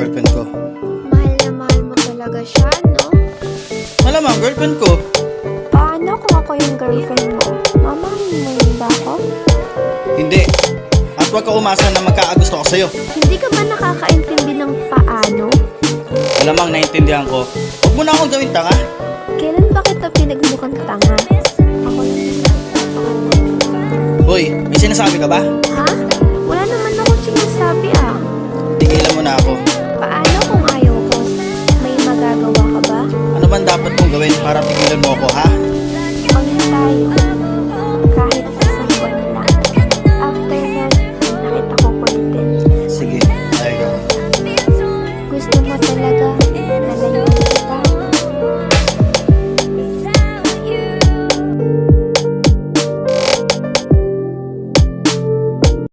girlfriend ko. Mahal na mahal mo talaga siya, no? Malamang, girlfriend ko. Paano kung ako yung girlfriend mo? Mamahalin mo yun ba ako? Hindi. At huwag ka umasa na magkakagusto ko sa'yo. Hindi ka ba nakakaintindi ng paano? Malamang naiintindihan ko. Huwag mo na akong gawin tanga. Kailan ba kita pinagmukhang tanga? Ako lang. Hoy, may sinasabi ka ba? Ha? Wala na gawin para pigilan mo ako, ha? Ulit tayo. Kahit isang buwan. After that, nakita ko po din. Sige, ayaw. Gusto mo talaga